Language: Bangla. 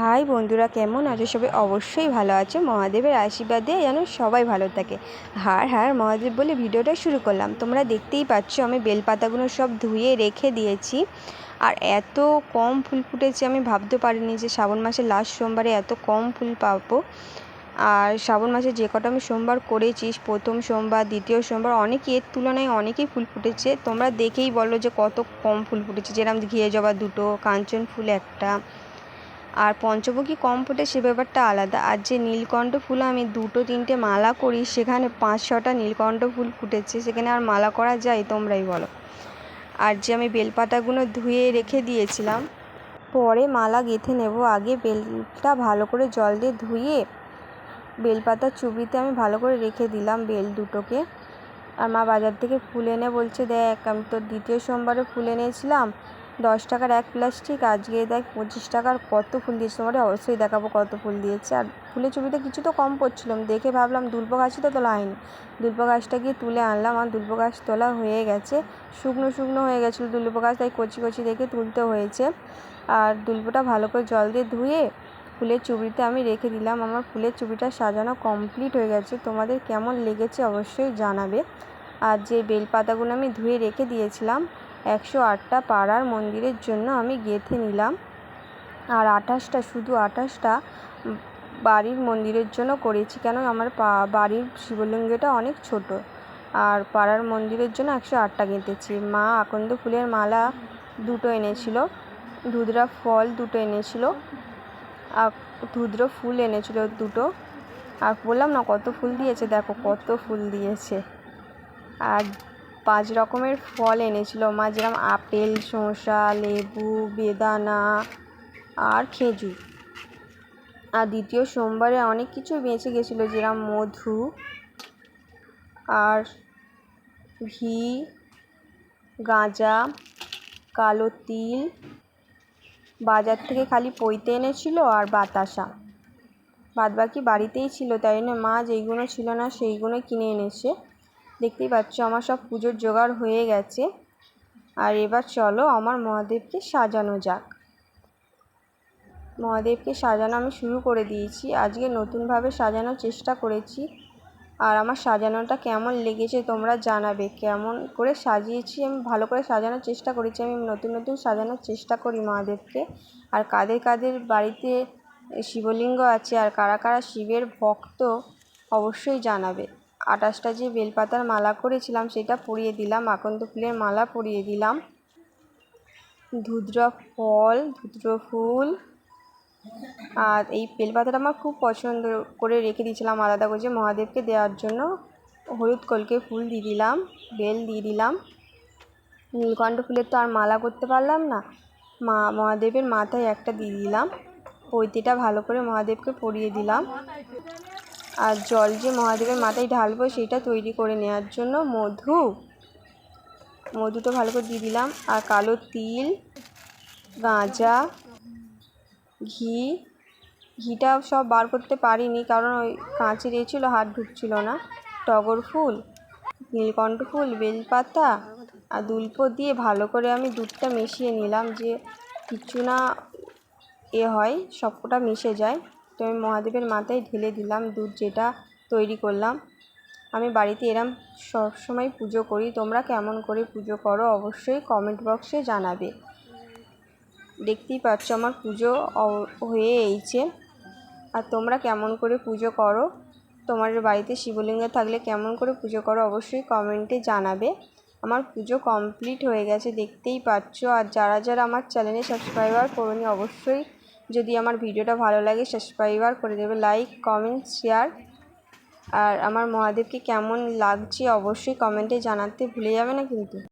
হাই বন্ধুরা, কেমন আছো? সবাই অবশ্যই ভালো আছো। মহাদেবের আশীর্বাদে যেন সবাই ভালো থাকে। হার হার, মহাদেব বলে ভিডিওটা শুরু করলাম। তোমরা দেখতেই পাচ্ছ, আমি বেলপাতাগুলো সব ধুয়ে রেখে দিয়েছি। আর এত কম ফুল ফুটেছে, আমি ভাবতে পারিনি যে শ্রাবণ মাসের লাস্ট সোমবারে এত কম ফুল পাবো। আর শ্রাবণ মাসে যে কটা আমি সোমবার করেছি, প্রথম সোমবার, দ্বিতীয় সোমবার অনেকই এর তুলনায় অনেকেই ফুল ফুটেছে। তোমরা দেখেই বলো যে কত কম ফুল ফুটেছে। যেরকম ঘিয়ে জবা দুটো, কাঞ্চন ফুল একটা আর পঞ্চমুখী কম ফোটে সে ব্যাপারটা আলাদা। আর যে নীলকণ্ঠ ফুল আমি দুটো তিনটে মালা করি, সেখানে পাঁচ, ছটা নীলকণ্ঠ ফুল ফুটেছে। সেখানে আর মালা করা যায়, তোমরাই বলো। আর যে আমি বেলপাতাগুলো ধুয়ে রেখে দিয়েছিলাম, পরে মালা গেঁথে নেব। আগে বেলটা ভালো করে জল দিয়ে ধুয়ে বেলপাতার চুবড়িতে আমি ভালো করে রেখে দিলাম বেল দুটোকে। আর মা বাজার থেকে ফুল এনে বলছে, দেখ, আমি তো দ্বিতীয় সোমবারে ফুল এনেছিলাম। দশ টাকার এক প্লাস্টিক, আজকে দেখ পঁচিশ টাকার কত ফুল দিয়েছে তোমাদের অবশ্যই দেখাবো কত ফুল দিয়েছে। আর ফুলের ছবিটা কিছু তো কম পড়ছিলাম দেখে ভাবলাম দুল্প গাছই তো তোলা হয়নি। দুল্প গাছটা গিয়ে তুলে আনলাম। আর দুল্প গাছ তোলা হয়ে গেছে। শুকনো শুকনো হয়ে গেছিল দুল্প গাছ, তাই কচি কচি দেখে তুলতে হয়েছে। আর দুল্পটা ভালো করে জল দিয়ে ধুয়ে ফুলের চুবড়িতে আমি রেখে দিলাম। আমার ফুলের চুবড়িটা সাজানো কমপ্লিট হয়ে গেছে। তোমাদের কেমন লেগেছে অবশ্যই জানাবে। আর যে বেলপাতাগুলো আমি ধুয়ে রেখে দিয়েছিলাম একশো আটটা পাড়ার মন্দিরের জন্য আমি গেঁথে নিলাম। আর আঠাশটা, শুধু আঠাশটা বাড়ির মন্দিরের জন্য করেছি কেন আমার পা, বাড়ির শিবলিঙ্গটা অনেক ছোট। আর পাড়ার মন্দিরের জন্য একশো আটটা গেঁথেছি। মা আকন্দ ফুলের মালা দুটো এনেছিল ধুদরা ফল দুটো এনেছিল, আর ধুদ্র ফুল এনেছিল দুটো। আর বললাম, না, কত ফুল দিয়েছে? দেখো কত ফুল দিয়েছে। আর পাঁচ রকমের ফল এনেছিল মা যেরকম আপেল, শসা, লেবু, বেদানা আর খেজুর। আর দ্বিতীয় সোমবারে অনেক কিছু বেঁচে গেছিল যেরকম মধু আর ঘি, গাঁজা, কালো তিল। বাজার থেকে খালি পৈতে এনেছিল আর বাতাসা। বাদবাকি বাড়িতেই ছিল, তাই জন্য মা যেইগুলো ছিল না সেইগুলো কিনে এনেছে। দেখতেই পাচ্ছ, আমার সব পুজোর জোগাড় হয়ে গেছে। আর এবার চলো আমার মহাদেবকে সাজানো যাক। মহাদেবকে সাজানো আমি শুরু করে দিয়েছি। আজকে নতুনভাবে সাজানোর চেষ্টা করেছি। আর আমার সাজানোটা কেমন লেগেছে তোমরা জানাবে। কেমন করে সাজিয়েছি, আমি ভালো করে সাজানোর চেষ্টা করেছি। আমি নতুন নতুন সাজানোর চেষ্টা করি মহাদেবকে। আর কাদের কাদের বাড়িতে শিবলিঙ্গ আছে আর কারা কারা শিবের ভক্ত, অবশ্যই জানাবে। আঠাশটা যে বেলপাতার মালা করেছিলাম, সেটা পরিয়ে দিলাম। আকন্দ ফুলের মালা পরিয়ে দিলাম। ধুদ্র ফল, ধুদ্র ফুল। আর এই বেলপাতাটা আমার খুব পছন্দ করে রেখে দিয়েছিলাম আলাদা করে মহাদেবকে দেওয়ার জন্য। হলুদ কলকে ফুল দিয়ে দিলাম, বেল দিয়ে দিলাম। নীলকণ্ঠ ফুলের তো আর মালা করতে পারলাম না। মা, মহাদেবের মাথায় একটা দিয়ে দিলাম। পৈতিটা ভালো করে মহাদেবকে পরিয়ে দিলাম। আর জল যে মহাদেবের মাথায় ঢালবো, সেটা তৈরি করে নেওয়ার জন্য মধু। মধুটা ভালো করে দিয়ে দিলাম। আর কালো তিল, গাঁজা, ঘি। ঘিটা সব বার করতে পারিনি, কারণ ওই কাঁচের এ ছিল, হাত ঢুকছিল না। টগর ফুল, নীলকণ্ঠ ফুল, বেলপাতা আর দুল্প দিয়ে ভালো করে আমি দুধটা মিশিয়ে নিলাম যে কিছু না এ হয়, সবকটা মিশে যায়। তো আমি মহাদেবের মাথায় ঢেলে দিলাম দুধ যেটা তৈরি করলাম। আমি বাড়িতে এরম সবসময় পুজো করি। তোমরা কেমন করে পুজো করো অবশ্যই কমেন্ট বক্সে জানাবে। দেখতেই পাচ্ছ আমার পুজো হয়ে এইছে। আর তোমরা কেমন করে পুজো করো? তোমার বাড়িতে শিবলিঙ্গ থাকলে কেমন করে পুজো করো অবশ্যই কমেন্টে জানাবে। আমার পুজো কমপ্লিট হয়ে গেছে, দেখতেই পাচ্ছ। আর যারা যারা আমার চ্যানেলে সাবস্ক্রাইবার করোনি, অবশ্যই যদি আমার ভিডিওটা ভালো লাগে সাবস্ক্রাইবার করে দেবে লাইক কমেন্ট শেয়ার আর আমার মহাদেবকে কেমন লাগছে অবশ্যই কমেন্টে জানাতে ভুলে যাবে না কিন্তু।